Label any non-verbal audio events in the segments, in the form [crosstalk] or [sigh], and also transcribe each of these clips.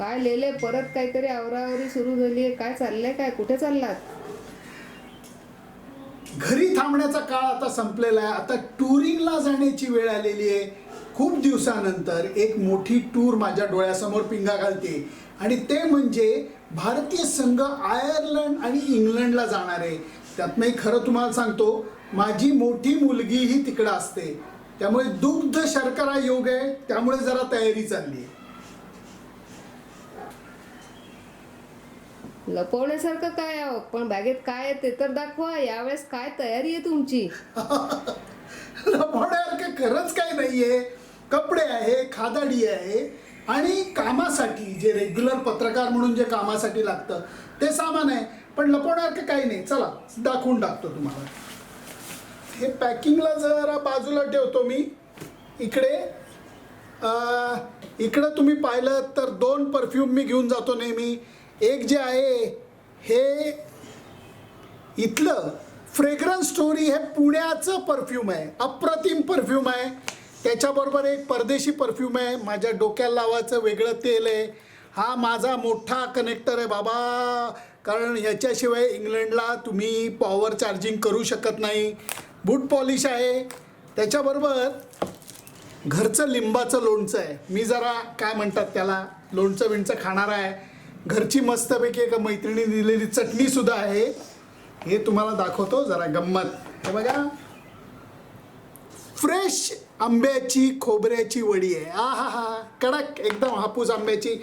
काय लिहिले परत काहीतरी आवरावरी सुरू झाली आहे काय चाललंय काय? कुठे चाललात? घरी थांबण्याचा काळ आता संपलेला आहे. आता टुरिंगला जाण्याची वेळ आलेली आहे. खूप दिवसानंतर एक मोठी टूर माझ्या डोळ्यासमोर पिंगा घालते. आणि ते म्हणजे भारतीय संघ आयर्लंड आणि इंग्लंडला जाणार आहे. त्यात मी खरं तुम्हाला सांगतो माझी मोठी मुलगीही तिकडं असते. त्यामुळे दुग्ध शर्करा योग आहे. त्यामुळे जरा तयारी चालली आहे. लपवण्यासारखं काय आहे? पण बॅगेत काय आहे ते तर दाखवा. यावेळेस काय तयारी आहे तुमची? [laughs] लपवण्यासारखं खरंच काही नाहीये. कपडे आहे खादाडी आहे आणि कामासाठी जे रेग्युलर पत्रकार म्हणून जे कामासाठी लागतं ते सामान आहे. पण लपवण्यासारखं काही नाही. चला दाखवून टाकतो तुम्हाला. हे पॅकिंगला जरा बाजूला ठेवतो मी. इकडे अं, इकडं तुम्ही पाहिलं तर दोन परफ्यूम मी घेऊन जातो नेहमी. एक जे आहे हे इथलं फ्रेग्रन्स स्टोरी हे पुण्याचं परफ्यूम आहे. अप्रतिम परफ्यूम आहे. त्याच्याबरोबर एक परदेशी परफ्यूम आहे. माझ्या डोक्याला लावायचं वेगळं तेल आहे. हा माझा मोठा कनेक्टर आहे बाबा. कारण ह्याच्याशिवाय इंग्लंडला तुम्ही पॉवर चार्जिंग करू शकत नाही. बूट पॉलिश आहे. त्याच्याबरोबर घरचं लिंबाचं लोणचं आहे. मी जरा काय म्हणतात त्याला लोणचं विणचं खाणार आहे. घरची मस्तपैकी एका मैत्रिणी दिलेली चटणी सुद्धा आहे. हे तुम्हाला दाखवतो जरा गंमत. हे बघा. फ्रेश आंब्याची खोबऱ्याची वडी आहे. आ हा हा कडक एकदम हापूस आंब्याची.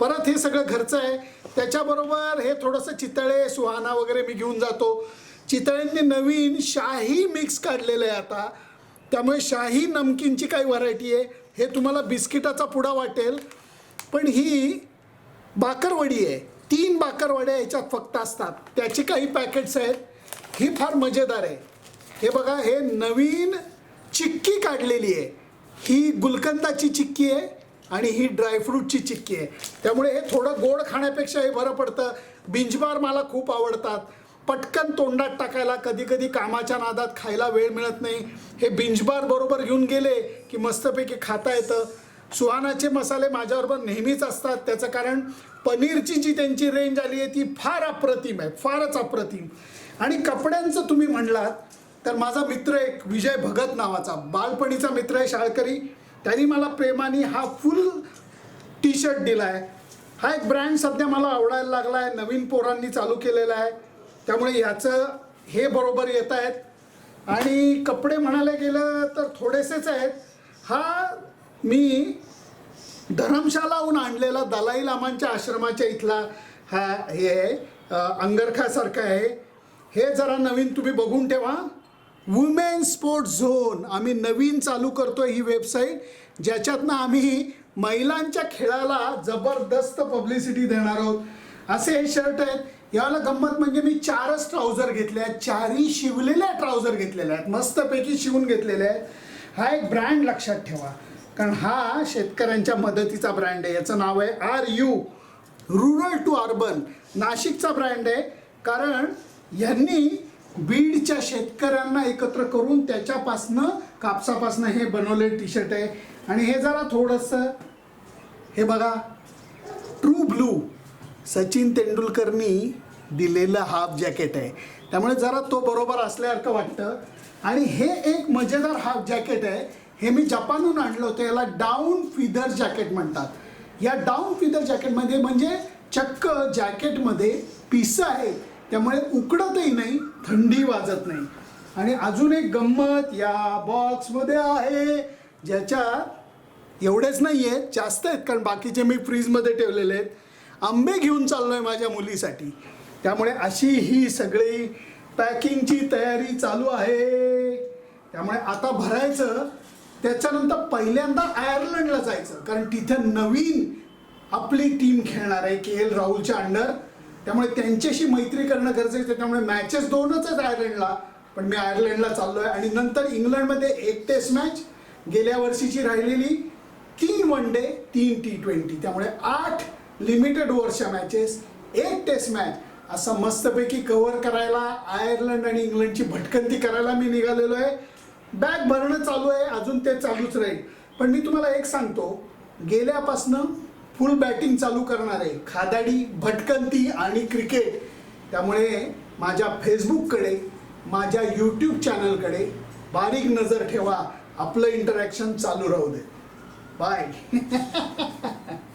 परत हे सगळं घरचं आहे. त्याच्याबरोबर हे थोडंसं चितळे सुहाना वगैरे मी घेऊन जातो. चितळ्यांनी नवीन शाही मिक्स काढलेलं आहे आता. त्यामुळे शाही नमकीनची काही व्हरायटी आहे. हे तुम्हाला बिस्किटाचा पुडा वाटेल. पण ही बाकरवडी आहे. तीन बाकरवड्या याच्यात फक्त असतात. त्याची काही पॅकेट्स आहेत. ही फार मजेदार आहे. हे बघा हे नवीन चिक्की काढलेली आहे. ही गुलकंदाची चिक्की आहे आणि ही ड्रायफ्रूटची चिक्की आहे. त्यामुळे हे थोडं गोड खाण्यापेक्षा हे बरं पडतं. बिंजबार मला खूप आवडतात. पटकन तोंडात टाकायला कधी कधी कामाच्या नादात खायला वेळ मिळत नाही. हे बिंजबार बरोबर घेऊन गेले की मस्तपैकी खाता येतं. सुहानाचे मसाले माझ्याबरोबर नेहमीच असतात. त्याचं कारण पनीरची जी त्यांची रेंज आली आहे ती फार अप्रतिम आहे. फारच अप्रतिम. आणि कपड्यांचं तुम्ही म्हणलात तर माझा मित्र एक विजय भगत नावाचा बालपणीचा मित्र आहे शाळकरी. त्यांनी मला प्रेमाने हा फुल टी शर्ट दिला आहे हा एक ब्रँड सध्या मला आवडायला लागला आहे नवीन पोरांनी चालू केलेला आहे. त्यामुळे याचं हे बरोबर येत आहेत. आणि कपडे म्हणायला गेलं तर थोडेसेच आहेत. हा मी धरमशालाहून आणलेला दलाई लामांच्या आश्रमाच्या इथला हा हे आहे अंगरखासारखं आहे. हे जरा नवीन तुम्ही बघून ठेवा. वुमेन स्पोर्ट झोन आम्ही नवीन चालू करतोय ही वेबसाईट ज्याच्यातनं आम्ही महिलांच्या खेळाला जबरदस्त पब्लिसिटी देणार आहोत. असे हे शर्ट आहेत. याला गंमत म्हणजे मी चारच ट्राउझर घेतले आहेत. चारही शिवलेल्या ट्राउझर घेतलेल्या आहेत. मस्तपैकी शिवून घेतलेल्या आहेत. हा एक ब्रँड लक्षात ठेवा. कारण हा शेतकऱ्यांच्या मदतीचा ब्रँड आहे. याचं नाव आहे R U. Rural to urban नाशिकचा ब्रँड आहे. कारण यांनी बीडच्या शेतकऱ्यांना एकत्र करून त्याच्यापासनं कापसापासनं हे बनवले टी शर्ट आहे. आणि हे जरा थोडंसं हे बघा ट्रू ब्लू सचिन तेंडुलकरनी दिलेलं हाफ जॅकेट आहे. त्यामुळे जरा तो बरोबर असल्यासारखं वाटतं. आणि हे एक मजेदार हाफ जॅकेट आहे. हे मी जपानहून आणलं होतं याला डाऊन फिदर जॅकेट म्हणतात. या डाऊन फिदर जॅकेटमध्ये म्हणजे चक्क जॅकेटमध्ये पिसं आहेत त्यामुळे उकडतही नाही थंडी वाजत नाही. आणि अजून एक गंमत या बॉक्समध्ये आहे ज्याच्या एवढेच नाही आहेत जास्त आहेत कारण बाकीचे मी फ्रीजमध्ये ठेवलेले आहेत. आंबे घेऊन चाललो आहे माझ्या मुलीसाठी. त्यामुळे अशी ही सगळी पॅकिंगची तयारी चालू आहे. त्यामुळे आता भरायचं त्याच्यानंतर पहिल्यांदा आयर्लंडला जायचं. कारण तिथं नवीन आपली टीम खेळणार आहे के एल राहुलच्या अंडर त्यामुळे त्यांच्याशी मैत्री करणं गरजेचं आहे. त्यामुळे मॅचेस दोनच आहेत आयर्लंडला. पण मी आयर्लंडला चाललो आहे आणि नंतर इंग्लंडमध्ये एक टेस्ट मॅच गेल्या वर्षीची राहिलेली तीन वन डे तीन टी ट्वेंटी त्यामुळे आठ लिमिटेड ओव्हरच्या मॅचेस एक टेस्ट मॅच असं मस्तपैकी कव्हर करायला आयर्लंड आणि इंग्लंडची भटकंती करायला मी निघालेलो आहे. बॅग भरणं चालू आहे अजून ते चालूच राहील. पण मी तुम्हाला एक सांगतो गेल्यापासनं फुल बॅटिंग चालू करणार आहे. खादाडी भटकंती आणि क्रिकेट. त्यामुळे माझ्या फेसबुककडे माझ्या यूट्यूब चॅनलकडे बारीक नजर ठेवा. आपलं इंटरॅक्शन चालू राहू दे. बाय [laughs]